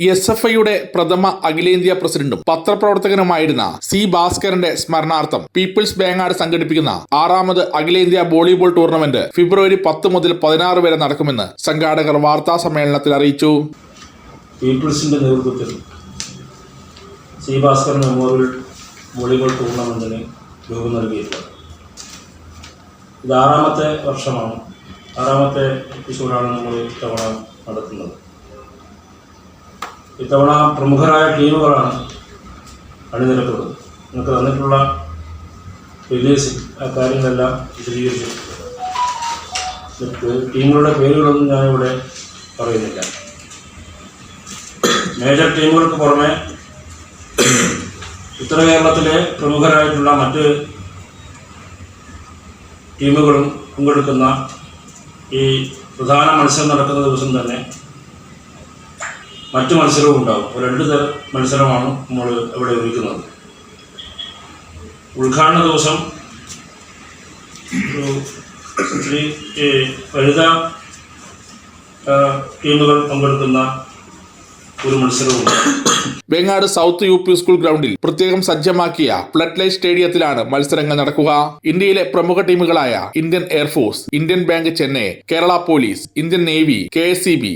S F ഐയുടെ പ്രഥമ അഖിലേന്ത്യാ പ്രസിഡന്റും പത്രപ്രവർത്തകനുമായിരുന്ന സി ഭാസ്കരന്റെ സ്മരണാർത്ഥം പീപ്പിൾസ് ബാങ്കാട് സംഘടിപ്പിക്കുന്ന ആറാമത് അഖിലേന്ത്യാ വോളിബോൾ ടൂർണമെന്റ് ഫെബ്രുവരി പത്ത് മുതൽ പതിനാറ് വരെ നടക്കുമെന്ന് സംഘാടകർ വാർത്താ സമ്മേളനത്തിൽ അറിയിച്ചു. പീപ്പിൾസിന്റെ നേതൃത്വത്തിൽ സി ഭാസ്കർ മെമ്മോറിയൽ വോളിബോൾ ടൂർണമെന്റിന് രൂപം നൽകിയിട്ടുണ്ട്. ഇത് ആറാമത്തെ വർഷമാണ്. ആറാമത്തെ എപ്പിസോഡാണ് നമ്മൾ തവണ നടത്തുന്നത്. ഇത്തവണ പ്രമുഖരായ ടീമുകളാണ് അണിനിരക്കുന്നത് നിങ്ങൾക്ക് തന്നിട്ടുള്ള റിലീസ് ആ കാര്യങ്ങളെല്ലാം വിശദീകരിച്ചിട്ടുണ്ട്. ടീമുകളുടെ പേരുകളൊന്നും ഞാനിവിടെ പറയുന്നില്ല. മേജർ ടീമുകൾക്ക് പുറമെ ഉത്തര കേരളത്തിലെ പ്രമുഖരായിട്ടുള്ള മറ്റ് ടീമുകളും പങ്കെടുക്കുന്ന ഈ പ്രധാന മത്സരം നടക്കുന്ന ദിവസം തന്നെ മറ്റു മത്സരവും ഉണ്ടാകും. രണ്ട് തരം മത്സരമാണ് നമ്മൾ ഇവിടെ ഒരുക്കുന്നത്. ഉദ്ഘാടന ദിവസം ശ്രീ വനിതാ ടീമുകൾ പങ്കെടുക്കുന്ന ഒരു മത്സരവും Vengad south U P school ഗ്രൗണ്ടിൽ പ്രത്യേകം സജ്ജമാക്കിയ ഫ്ലഡ് ലൈറ്റ് സ്റ്റേഡിയത്തിലാണ് മത്സരങ്ങൾ നടക്കുക. ഇന്ത്യയിലെ പ്രമുഖ ടീമുകളായ Indian air force Indian bank Chennai Kerala police Indian navy K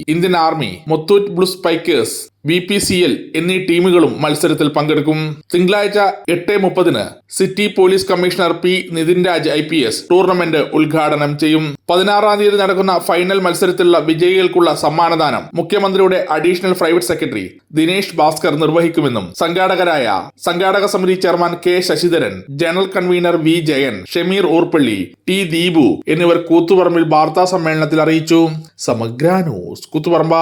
Indian army Muthoot blue spikers B P C L എന്നീ ടീമുകളും മത്സരത്തിൽ പങ്കെടുക്കും. തിങ്കളാഴ്ച എട്ട് മുപ്പതിന് city police commissioner P Nithin Raj I P S tournament ഉദ്ഘാടനം ചെയ്യും. പതിനാറാം തീയതി നടക്കുന്ന ഫൈനൽ മത്സരത്തിലുള്ള വിജയികൾക്കുള്ള സമ്മാനദാനം മുഖ്യമന്ത്രിയുടെ additional private secretary Dinesh Bhaskar നിർവഹിക്കുമെന്നും സംഘാടകരായ സംഘാടക സമിതി chairman K Sasidharan general convener V Jayan Shameer Oorpally T Deepu എന്നിവർ കൂത്തുപറമ്പിൽ വാർത്താ സമ്മേളനത്തിൽ അറിയിച്ചു. സമഗ്ര ന്യൂസ് കൂത്തുപറമ്പ.